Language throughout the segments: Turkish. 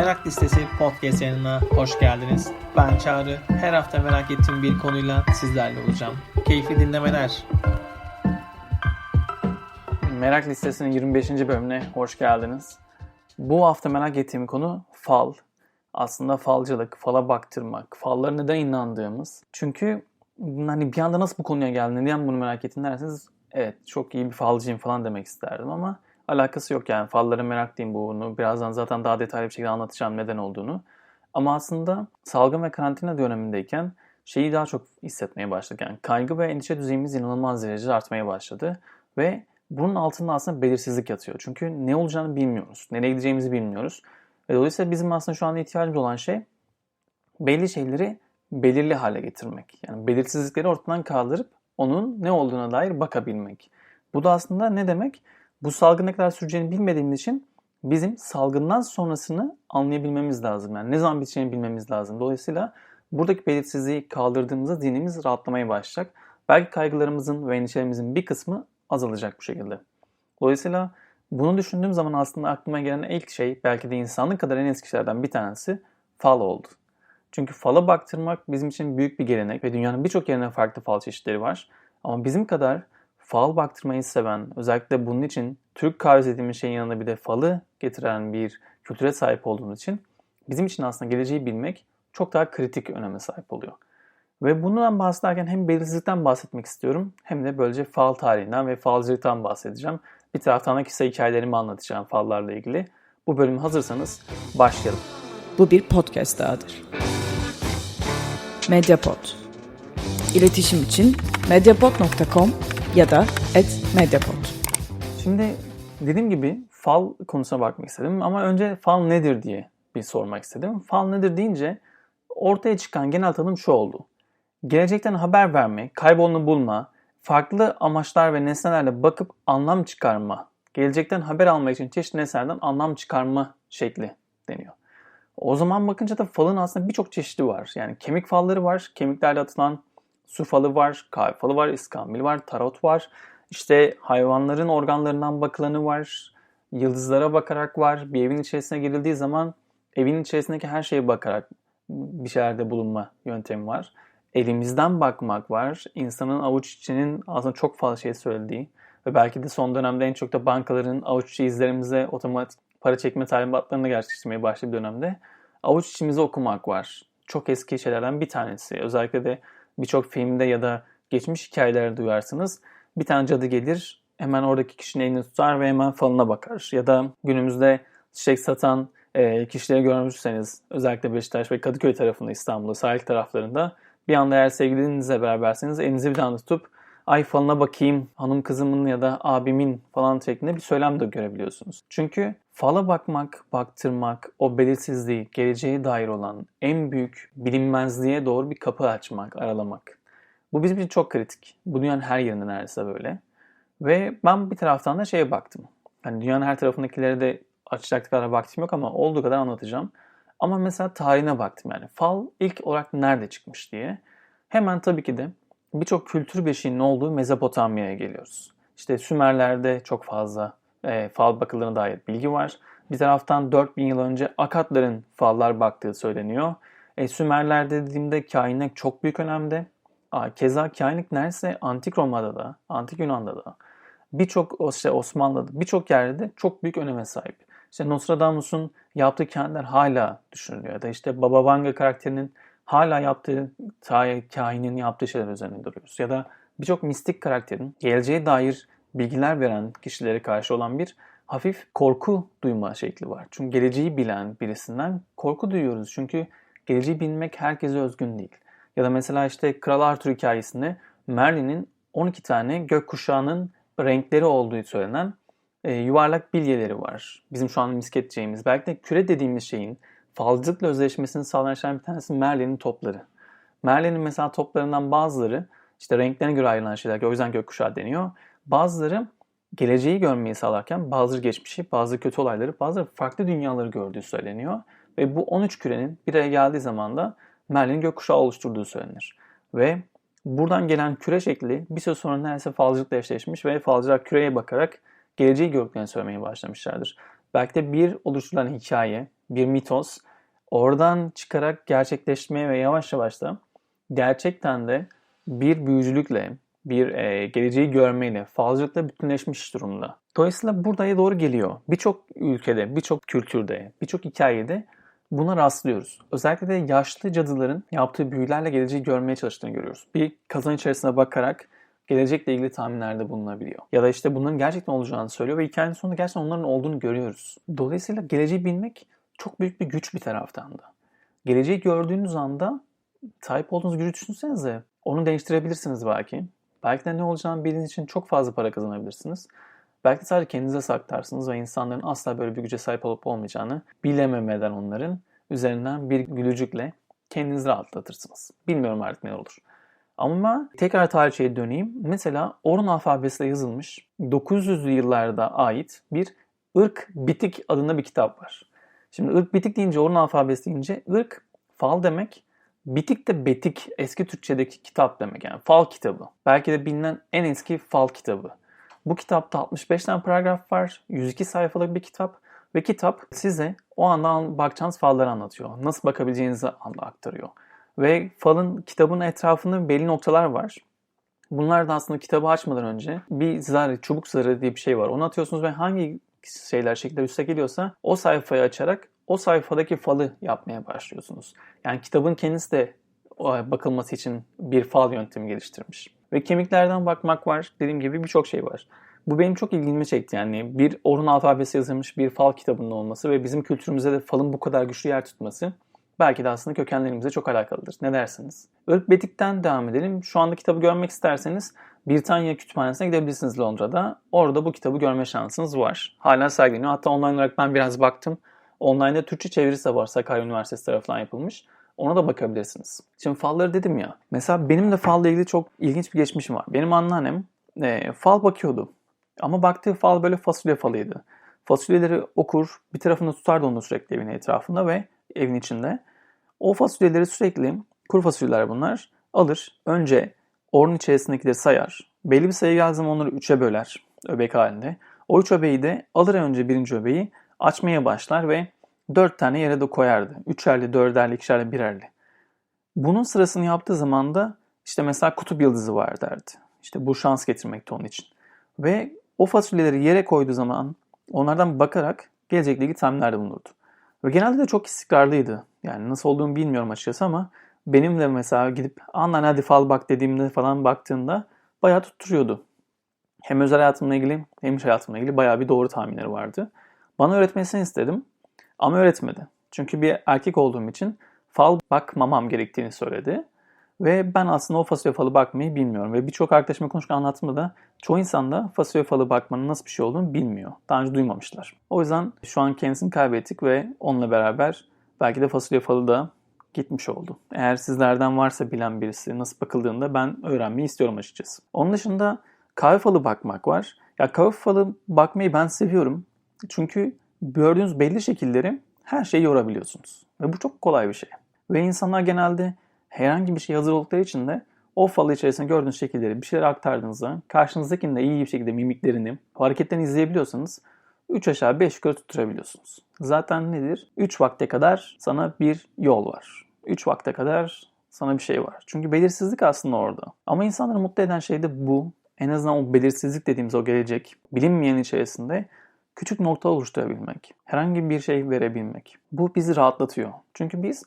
Merak Listesi podcast yayınına hoş geldiniz. Ben Çağrı. Her hafta merak ettiğim bir konuyla sizlerle olacağım. Keyifli dinlemeler. Merak Listesi'nin 25. bölümüne hoş geldiniz. Bu hafta merak ettiğim konu fal. Aslında falcılık, fala baktırmak, fallara neden inandığımız. Çünkü hani bir anda nasıl bu konuya geldi, neden bunu merak ettin derseniz evet çok iyi bir falcıyım falan demek isterdim ama alakası yok yani fallara meraklıyım bunu. Birazdan zaten daha detaylı bir şekilde anlatacağım neden olduğunu. Ama aslında salgın ve karantina dönemindeyken şeyi daha çok hissetmeye başladık. Yani kaygı ve endişe düzeyimiz inanılmaz derecede artmaya başladı. Ve bunun altında aslında belirsizlik yatıyor. Çünkü ne olacağını bilmiyoruz. Nereye gideceğimizi bilmiyoruz. Ve dolayısıyla bizim aslında şu anda ihtiyacımız olan şey belli şeyleri belirli hale getirmek. Yani belirsizlikleri ortadan kaldırıp onun ne olduğuna dair bakabilmek. Bu da aslında ne demek? Bu salgın ne kadar süreceğini bilmediğimiz için bizim salgından sonrasını anlayabilmemiz lazım. Yani ne zaman biteceğini bilmemiz lazım. Dolayısıyla buradaki belirsizliği kaldırdığımızda zihnimiz rahatlamaya başlayacak. Belki kaygılarımızın ve endişelerimizin bir kısmı azalacak bu şekilde. Dolayısıyla bunu düşündüğüm zaman aslında aklıma gelen ilk şey belki de insanlık kadar en eski şeylerden bir tanesi fal oldu. Çünkü fala baktırmak bizim için büyük bir gelenek ve dünyanın birçok yerine farklı fal çeşitleri var. Ama bizim kadar fal baktırmayı seven, özellikle bunun için Türk kahvesi dediğimiz şeyin yanında bir de falı getiren bir kültüre sahip olduğumuz için bizim için aslında geleceği bilmek çok daha kritik öneme sahip oluyor. Ve bundan bahsederken hem belirsizlikten bahsetmek istiyorum hem de böylece fal tarihinden ve falcılıktan bahsedeceğim. Bir taraftan da kısa hikayelerimi anlatacağım fallarla ilgili. Bu bölümü hazırsanız başlayalım. Bu bir podcast dahadır. Mediapod. İletişim için mediapod.com ya da @mediapod. Şimdi dediğim gibi fal konusuna bakmak istedim ama önce fal nedir diye bir sormak istedim. Fal nedir deyince ortaya çıkan genel tanım şu oldu. Gelecekten haber verme, kaybolunu bulma, farklı amaçlar ve nesnelerle bakıp anlam çıkarma, gelecekten haber almak için çeşitli nesnelerden anlam çıkarma şekli deniyor. O zaman bakınca da falın aslında birçok çeşidi var. Yani kemik falları var, kemiklerle atılan su falı var, kahve falı var, iskambil var, tarot var. İşte hayvanların organlarından bakılanı var, yıldızlara bakarak var. Bir evin içerisine girildiği zaman evin içerisindeki her şeye bakarak bir şeylerde bulunma yöntemi var elimizden bakmak var. İnsanın avuç içinin aslında çok fazla şey söylediği ve belki de son dönemde en çok da bankaların avuç içi izlerimize otomatik para çekme talimatlarını gerçekleştirmeye başladığı dönemde avuç içimizi okumak var. Çok eski şeylerden bir tanesi. Özellikle de birçok filmde ya da geçmiş hikayelerde duyarsınız. Bir tane cadı gelir, hemen oradaki kişinin elini tutar ve hemen falına bakar. Ya da günümüzde çiçek satan e, kişileri görmüşseniz özellikle Beşiktaş ve Kadıköy tarafında İstanbul'da sahil taraflarında bir anda eğer sevgilinizle beraberseniz elinizi bir anda tutup falına bakayım hanım kızımın ya da abimin falan şeklinde bir söylem de görebiliyorsunuz. Çünkü fala bakmak, baktırmak, o belirsizliği, geleceğe dair olan en büyük bilinmezliğe doğru bir kapı açmak, aralamak. Bu bizim için çok kritik. Bu dünyanın her yerinde neredeyse böyle. Ve ben bir taraftan da şeye baktım. Hani dünyanın her tarafındakileri de açacak kadar vaktim yok ama olduğu kadar anlatacağım. Ama mesela tarihine baktım yani. Fal ilk olarak nerede çıkmış diye. Hemen tabii ki de birçok kültür beşiğinin olduğu Mezopotamya'ya geliyoruz. İşte Sümerler'de çok fazla e, fal bakıldığına dair bilgi var. Bir taraftan 4000 yıl önce Akatların fallar baktığı söyleniyor. E, Sümerler'de dediğimde kainlik çok büyük önemde. Aa, keza kainlik neredeyse Antik Roma'da da, Antik Yunan'da da, birçok işte Osmanlı'da, birçok yerde de çok büyük öneme sahip. İşte Nostradamus'un yaptığı kentler hala düşünülüyor. Ya da işte Baba Vanga karakterinin hala yaptığı, kainin yaptığı şeyler üzerine duruyoruz. Ya da birçok mistik karakterin geleceğe dair bilgiler veren kişilere karşı olan bir hafif korku duyma şekli var. Çünkü geleceği bilen birisinden korku duyuyoruz. Çünkü geleceği bilmek herkese özgün değil. Ya da mesela işte Kral Arthur hikayesinde Merlin'in 12 tane gökkuşağının renkleri olduğu söylenen e, yuvarlak bilyeleri var. Bizim şu an misketeceğimiz. Belki de küre dediğimiz şeyin falcılıkla özleşmesini sağlayan şeylerden bir tanesi Merlin'in topları. Merlin'in mesela toplarından bazıları işte renklerine göre ayrılan şeyler. O yüzden gökkuşağı deniyor. Bazıları geleceği görmeyi sağlarken bazıları geçmişi, bazıları kötü olayları, bazıları farklı dünyaları gördüğü söyleniyor. Ve bu 13 kürenin bir araya geldiği zaman da Merlin'in gökkuşağı oluşturduğu söylenir. Ve buradan gelen küre şekli bir süre sonra neredeyse falcılıkla eşleşmiş ve falcılar küreye bakarak geleceği gördüklerini söylemeye başlamışlardır. Belki de bir oluşturulan hikaye, bir mitos. Oradan çıkarak gerçekleşmeye ve yavaş yavaş da gerçekten de bir büyücülükle, bir e, geleceği görmeyle, falcılıkla bütünleşmiş durumda. Dolayısıyla buraya doğru geliyor. Birçok ülkede, birçok kültürde, birçok hikayede buna rastlıyoruz. Özellikle de yaşlı cadıların yaptığı büyülerle geleceği görmeye çalıştığını görüyoruz. Bir kazan içerisine bakarak gelecekle ilgili tahminlerde bulunabiliyor. Ya da işte bunların gerçekten olacağını söylüyor ve hikayenin sonunda gerçekten onların olduğunu görüyoruz. Dolayısıyla geleceği bilmek çok büyük bir güç bir taraftan da. Geleceği gördüğünüz anda sahip olduğunuz gücü düşünsenize. Onu değiştirebilirsiniz belki. Belki de ne olacağını bildiğiniz için çok fazla para kazanabilirsiniz. Belki de sadece kendinize saklarsınız ve insanların asla böyle bir güce sahip olup olmayacağını bilememeden onların üzerinden bir gülücükle kendinizi rahatlatırsınız. Bilmiyorum artık ne olur. Ama tekrar tarihçeye döneyim. Mesela Orun alfabesiyle yazılmış 900'lü yıllarda ait bir ırk bitik adında bir kitap var. Şimdi ırk bitik deyince Orun alfabesi deyince ırk fal demek. Bitik de betik eski Türkçedeki kitap demek yani fal kitabı. Belki de bilinen en eski fal kitabı. Bu kitapta 65 tane paragraf var. 102 sayfalık bir kitap. Ve kitap size o anda bakacağınız falları anlatıyor. Nasıl bakabileceğinizi aktarıyor. Ve falın kitabın etrafında belli noktalar var. Bunlar da aslında kitabı açmadan önce bir zarı, çubuk zarı diye bir şey var. Onu atıyorsunuz ve hangi şeyler, şekiller üste geliyorsa o sayfayı açarak o sayfadaki falı yapmaya başlıyorsunuz. Yani kitabın kendisi de bakılması için bir fal yöntemi geliştirmiş. Ve kemiklerden bakmak var. Dediğim gibi birçok şey var. Bu benim çok ilgimi çekti. Yani bir Orhun alfabesi yazılmış bir fal kitabının olması ve bizim kültürümüzde de falın bu kadar güçlü yer tutması belki de aslında kökenlerimize çok alakalıdır. Ne dersiniz? Irk Betik'ten devam edelim. Şu anda kitabı görmek isterseniz Britanya Kütüphanesi'ne gidebilirsiniz Londra'da. Orada bu kitabı görme şansınız var. Hala sergileniyor. Hatta online olarak ben biraz baktım. Online'da Türkçe çevirisi de var Sakarya Üniversitesi tarafından yapılmış. Ona da bakabilirsiniz. Şimdi falları dedim ya. Mesela benim de falla ilgili çok ilginç bir geçmişim var. Benim anneannem e, fal bakıyordu. Ama baktığı fal böyle fasulye falıydı. Fasulyeleri okur, bir tarafında tutardı onu sürekli evin etrafında ve evin içinde. O fasulyeleri sürekli, kuru fasulyeler bunlar, alır. Önce orun içerisindekileri sayar. Belli bir sayı geldiği zaman onları üçe böler öbek halinde. O üç öbeği de alır önce birinci öbeği açmaya başlar ve dört tane yere de koyardı. Üçerli, dörderli, ikişerli, birerli. Bunun sırasını yaptığı zaman da işte mesela kutup yıldızı var derdi. İşte bu şans getirmekti onun için. Ve o fasulyeleri yere koyduğu zaman onlardan bakarak gelecekle ilgili tahminlerde bulunurdu. Ve genelde de çok istikrarlıydı. Yani nasıl olduğunu bilmiyorum açıkçası ama benim de mesela gidip anlan hadi fal bak dediğimde falan baktığında bayağı tutturuyordu. Hem özel hayatımla ilgili hem iş hayatımla ilgili bayağı bir doğru tahminleri vardı. Bana öğretmesini istedim ama öğretmedi. Çünkü bir erkek olduğum için fal bakmamam gerektiğini söyledi. Ve ben aslında o fasulye falı bakmayı bilmiyorum. Ve birçok arkadaşıma konuşurken anlattığımda da çoğu insan da fasulye falı bakmanın nasıl bir şey olduğunu bilmiyor. Daha önce duymamışlar. O yüzden şu an kendisini kaybettik ve onunla beraber belki de fasulye falı da gitmiş oldu. Eğer sizlerden varsa bilen birisi nasıl bakıldığında ben öğrenmeyi istiyorum açıkçası. Onun dışında kahve falı bakmak var. Ya kahve falı bakmayı ben seviyorum. Çünkü gördüğünüz belli şekilleri her şeyi yorabiliyorsunuz. Ve bu çok kolay bir şey. Ve insanlar genelde herhangi bir şey hazır oldukları için de o falı içerisinde gördüğünüz şekilleri bir şeyler aktardığınızda karşınızdakinin de iyi bir şekilde mimiklerini, hareketlerini izleyebiliyorsanız 3 aşağı 5 yukarı tutturabiliyorsunuz. Zaten nedir? 3 vakte kadar sana bir yol var. 3 vakte kadar sana bir şey var. Çünkü belirsizlik aslında orada. Ama insanları mutlu eden şey de bu. En azından o belirsizlik dediğimiz o gelecek, bilinmeyen içerisinde küçük nokta oluşturabilmek, herhangi bir şey verebilmek. Bu bizi rahatlatıyor. Çünkü biz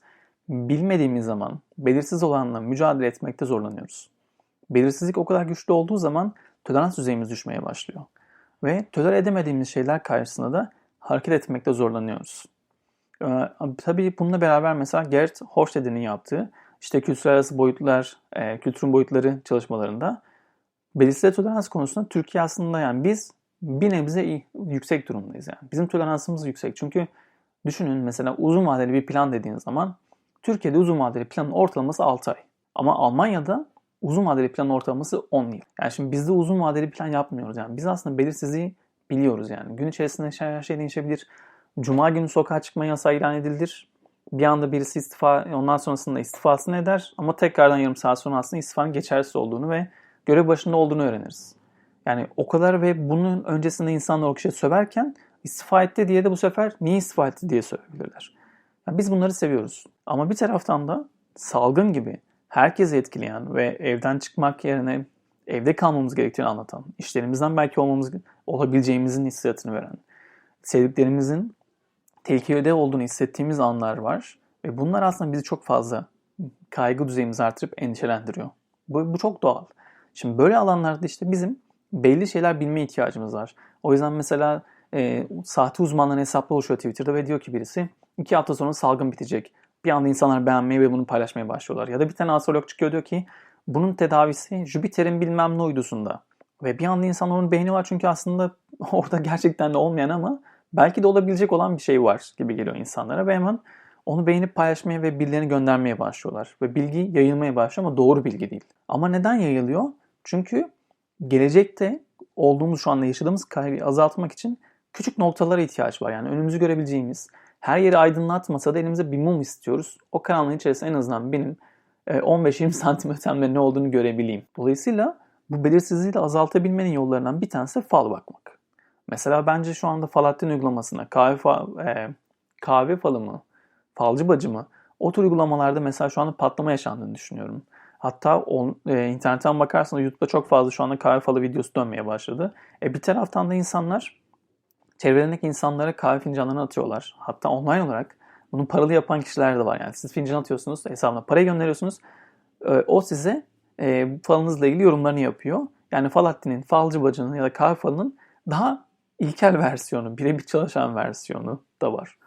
bilmediğimiz zaman belirsiz olanla mücadele etmekte zorlanıyoruz. Belirsizlik o kadar güçlü olduğu zaman tolerans düzeyimiz düşmeye başlıyor. Ve tolere edemediğimiz şeyler karşısında da hareket etmekte zorlanıyoruz. Ee, tabii bununla beraber mesela Gert Hofstede'nin yaptığı işte kültürel arası boyutlar, e, kültürün boyutları çalışmalarında belirsizliğe tolerans konusunda Türkiye aslında yani biz bir nebze yüksek durumdayız yani. Bizim toleransımız yüksek. Çünkü düşünün mesela uzun vadeli bir plan dediğin zaman Türkiye'de uzun vadeli planın ortalaması 6 ay. Ama Almanya'da uzun vadeli plan ortalaması 10 yıl. Yani şimdi bizde uzun vadeli plan yapmıyoruz. Yani biz aslında belirsizliği biliyoruz yani. Gün içerisinde her şey değişebilir. Cuma günü sokağa çıkma yasağı ilan edilir. Bir anda birisi istifa, ondan sonrasında istifasını eder. Ama tekrardan yarım saat sonra aslında istifanın geçersiz olduğunu ve görev başında olduğunu öğreniriz. Yani o kadar ve bunun öncesinde insanlar o kişiye söverken İstifa etti diye de bu sefer niye istifa etti diye sorabilirler. Yani biz bunları seviyoruz. Ama bir taraftan da salgın gibi herkesi etkileyen ve evden çıkmak yerine evde kalmamız gerektiğini anlatan, işlerimizden belki olmamız olabileceğimizin hissiyatını veren, sevdiklerimizin tehlikede olduğunu hissettiğimiz anlar var. Ve bunlar aslında bizi çok fazla kaygı düzeyimizi artırıp endişelendiriyor. Bu, bu çok doğal. Şimdi böyle alanlarda işte bizim belli şeyler bilme ihtiyacımız var. O yüzden mesela e, sahte uzmanların hesapları oluşuyor Twitter'da ve diyor ki birisi iki hafta sonra salgın bitecek. Bir anda insanlar beğenmeye ve bunu paylaşmaya başlıyorlar. Ya da bir tane astrolog çıkıyor diyor ki bunun tedavisi Jüpiter'in bilmem ne uydusunda. Ve bir anda insanlar onu beğeniyorlar çünkü aslında orada gerçekten de olmayan ama belki de olabilecek olan bir şey var gibi geliyor insanlara ve hemen onu beğenip paylaşmaya ve birilerine göndermeye başlıyorlar. Ve bilgi yayılmaya başlıyor ama doğru bilgi değil. Ama neden yayılıyor? Çünkü gelecekte olduğumuz şu anda yaşadığımız kaygıyı azaltmak için küçük noktalara ihtiyaç var. Yani önümüzü görebileceğimiz, her yeri aydınlatmasa da elimize bir mum istiyoruz. O karanlığın içerisinde en azından benim 15-20 santim ötemde ne olduğunu görebileyim. Dolayısıyla bu belirsizliği de azaltabilmenin yollarından bir tanesi fal bakmak. Mesela bence şu anda Falattin uygulamasına kahve, fal, e, kahve falı mı, falcı bacı mı o tür uygulamalarda mesela şu anda patlama yaşandığını düşünüyorum. Hatta on, e, internetten bakarsanız YouTube'da çok fazla şu anda kahve falı videosu dönmeye başladı. E, bir taraftan da insanlar çevrelerindeki insanlara kahve fincanlarını atıyorlar. Hatta online olarak bunu paralı yapan kişiler de var. Yani siz fincan atıyorsunuz, hesabına parayı gönderiyorsunuz. E, o size e, falınızla ilgili yorumlarını yapıyor. Yani Falahattin'in, falcı bacının ya da kahve falının daha ilkel versiyonu, birebir çalışan versiyonu da var.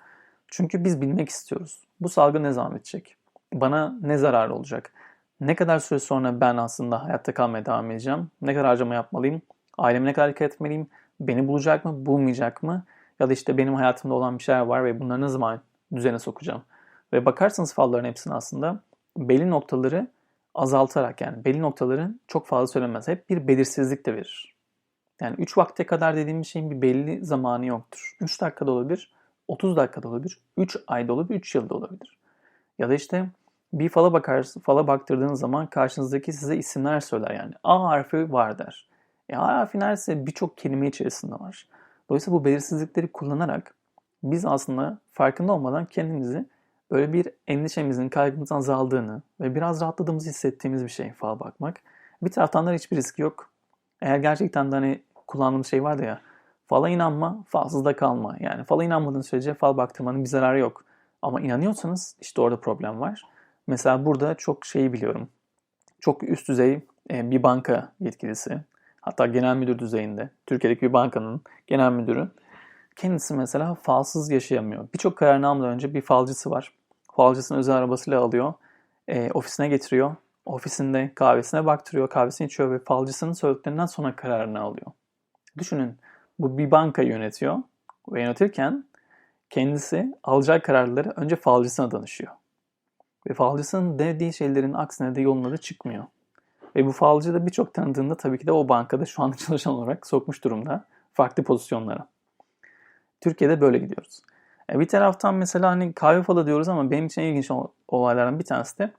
Çünkü biz bilmek istiyoruz. Bu salgın ne zaman bitecek? Bana ne zarar olacak? Ne kadar süre sonra ben aslında hayatta kalmaya devam edeceğim? Ne kadar harcama yapmalıyım? Aileme ne kadar dikkat etmeliyim? Beni bulacak mı, bulmayacak mı? Ya da işte benim hayatımda olan bir şeyler var ve bunları ne zaman düzene sokacağım? Ve bakarsanız falların hepsini aslında belli noktaları azaltarak yani belli noktaları çok fazla söylemez. Hep bir belirsizlik de verir. Yani 3 vakte kadar dediğim şeyin bir belli zamanı yoktur. 3 dakikada olabilir, 30 dakikada olabilir, 3 ayda olabilir, 3 yılda olabilir. Ya da işte bir fala bakarsın, fala baktırdığınız zaman karşınızdaki size isimler söyler yani. A harfi var der. E A harfi neredeyse birçok kelime içerisinde var. Dolayısıyla bu belirsizlikleri kullanarak biz aslında farkında olmadan kendimizi böyle bir endişemizin, kaygımızın azaldığını ve biraz rahatladığımızı hissettiğimiz bir şey fal bakmak. Bir taraftan da hiçbir risk yok. Eğer gerçekten de hani kullandığımız şey vardı ya, fala inanma, falsız da kalma. Yani fala inanmadığın sürece fal baktırmanın bir zararı yok. Ama inanıyorsanız işte orada problem var. Mesela burada çok şeyi biliyorum. Çok üst düzey e, bir banka yetkilisi, hatta genel müdür düzeyinde, Türkiye'deki bir bankanın genel müdürü kendisi mesela falsız yaşayamıyor. Birçok kararını almadan önce bir falcısı var. Falcısını özel arabasıyla alıyor, e, ofisine getiriyor. Ofisinde kahvesine baktırıyor, kahvesini içiyor ve falcısının söylediklerinden sonra kararını alıyor. Düşünün bu bir banka yönetiyor ve yönetirken kendisi alacağı kararları önce falcısına danışıyor. Ve falcısının dediği şeylerin aksine de yoluna da çıkmıyor. Ve bu falcı da birçok tanıdığında tabii ki de o bankada şu anda çalışan olarak sokmuş durumda farklı pozisyonlara. Türkiye'de böyle gidiyoruz. E bir taraftan mesela hani kahve falı diyoruz ama benim için ilginç olaylardan bir tanesi de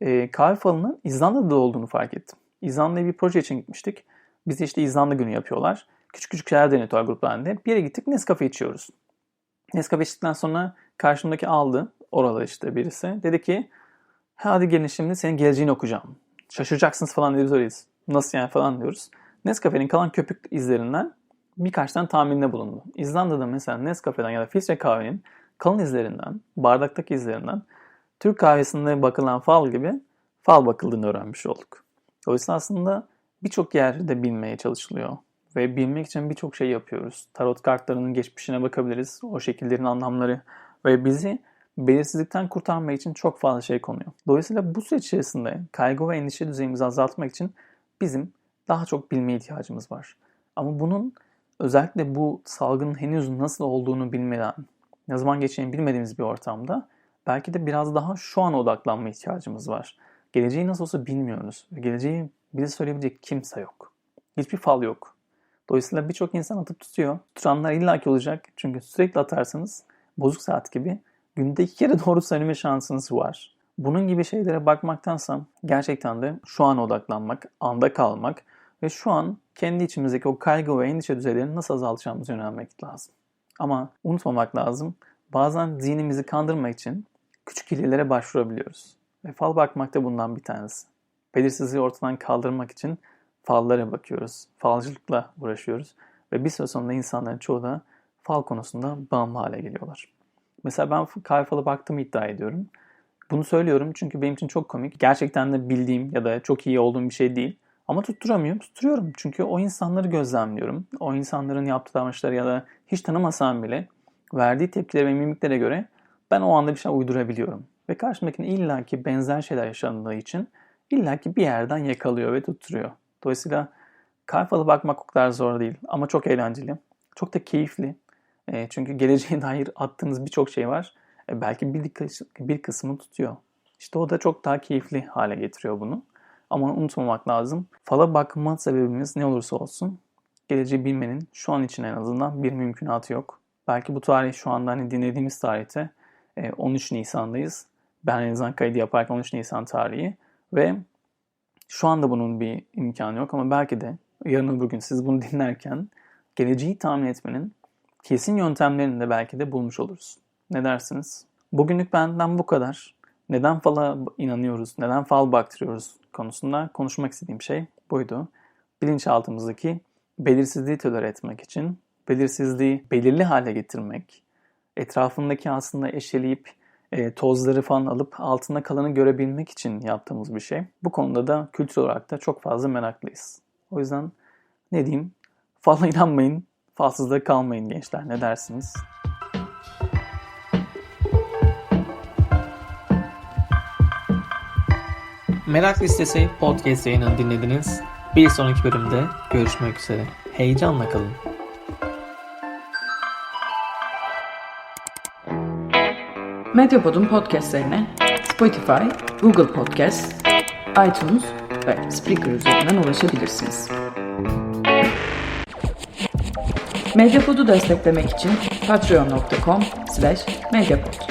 e, kahve falının İzlanda'da olduğunu fark ettim. İzlanda'ya bir proje için gitmiştik. Biz işte İzlanda günü yapıyorlar. Küçük küçük şeyler denetiyorlar gruplar. Bir yere gittik Nescafe içiyoruz. Nescafe içtikten sonra karşımdaki aldı. Orada işte birisi. Dedi ki hadi gelin şimdi senin geleceğini okuyacağım. Şaşıracaksınız falan dedi biz öyleyiz. Nasıl yani falan diyoruz. Nescafe'nin kalan köpük izlerinden birkaç tane tahminde bulundu. İzlanda'da mesela Nescafe'den ya da filtre kahvenin kalın izlerinden, bardaktaki izlerinden Türk kahvesinde bakılan fal gibi fal bakıldığını öğrenmiş olduk. Dolayısıyla aslında birçok yerde bilmeye çalışılıyor ve bilmek için birçok şey yapıyoruz. Tarot kartlarının geçmişine bakabiliriz, o şekillerin anlamları ve bizi belirsizlikten kurtarmak için çok fazla şey konuyor. Dolayısıyla bu süreç içerisinde kaygı ve endişe düzeyimizi azaltmak için bizim daha çok bilmeye ihtiyacımız var. Ama bunun özellikle bu salgının henüz nasıl olduğunu bilmeden, ne zaman geçeceğini bilmediğimiz bir ortamda belki de biraz daha şu an odaklanma ihtiyacımız var. Geleceği nasıl olsa bilmiyoruz. Geleceği bize söyleyebilecek kimse yok. Hiçbir fal yok. Dolayısıyla birçok insan atıp tutuyor. Tutanlar illaki olacak. Çünkü sürekli atarsanız bozuk saat gibi günde iki kere doğru söyleme şansınız var. Bunun gibi şeylere bakmaktansa gerçekten de şu an odaklanmak, anda kalmak ve şu an kendi içimizdeki o kaygı ve endişe düzeylerini nasıl azaltacağımızı yönelmek lazım. Ama unutmamak lazım. Bazen zihnimizi kandırmak için küçük hilelere başvurabiliyoruz. Ve fal bakmak da bundan bir tanesi. Belirsizliği ortadan kaldırmak için fallara bakıyoruz. Falcılıkla uğraşıyoruz. Ve bir süre sonra insanların çoğu da fal konusunda bağımlı hale geliyorlar. Mesela ben kahve falı baktığımı iddia ediyorum. Bunu söylüyorum çünkü benim için çok komik. Gerçekten de bildiğim ya da çok iyi olduğum bir şey değil. Ama tutturamıyorum. Tutturuyorum. Çünkü o insanları gözlemliyorum. O insanların yaptığı davranışları ya da hiç tanımasam bile verdiği tepkilere ve mimiklere göre ben o anda bir şey uydurabiliyorum. Ve karşımdakinin illaki benzer şeyler yaşandığı için illaki bir yerden yakalıyor ve tutturuyor. Dolayısıyla kahve falı bakmak o kadar zor değil ama çok eğlenceli. Çok da keyifli. E, çünkü geleceğe dair attığınız birçok şey var. E, belki bir, bir kısmı tutuyor. İşte o da çok daha keyifli hale getiriyor bunu. Ama unutmamak lazım. Fala bakma sebebimiz ne olursa olsun geleceği bilmenin şu an için en azından bir mümkünatı yok. Belki bu tarih şu anda hani dinlediğimiz tarihte 13 Nisan'dayız. Ben en kaydı yaparken 13 Nisan tarihi ve şu anda bunun bir imkanı yok ama belki de yarın öbür gün siz bunu dinlerken geleceği tahmin etmenin kesin yöntemlerini de belki de bulmuş oluruz. Ne dersiniz? Bugünlük benden bu kadar. Neden fala inanıyoruz, neden fal baktırıyoruz konusunda konuşmak istediğim şey buydu. Bilinçaltımızdaki belirsizliği tolere etmek için, belirsizliği belirli hale getirmek, etrafındaki aslında eşeleyip e, tozları falan alıp altında kalanı görebilmek için yaptığımız bir şey. Bu konuda da kültür olarak da çok fazla meraklıyız. O yüzden ne diyeyim? Fala inanmayın, falsızlığa kalmayın gençler. Ne dersiniz? Merak Listesi podcast yayınını dinlediniz. Bir sonraki bölümde görüşmek üzere. Heyecanla kalın. Medyapod'un podcastlerine Spotify, Google Podcast, iTunes ve Spreaker üzerinden ulaşabilirsiniz. Medyapod'u desteklemek için patreon.com slash medyapod.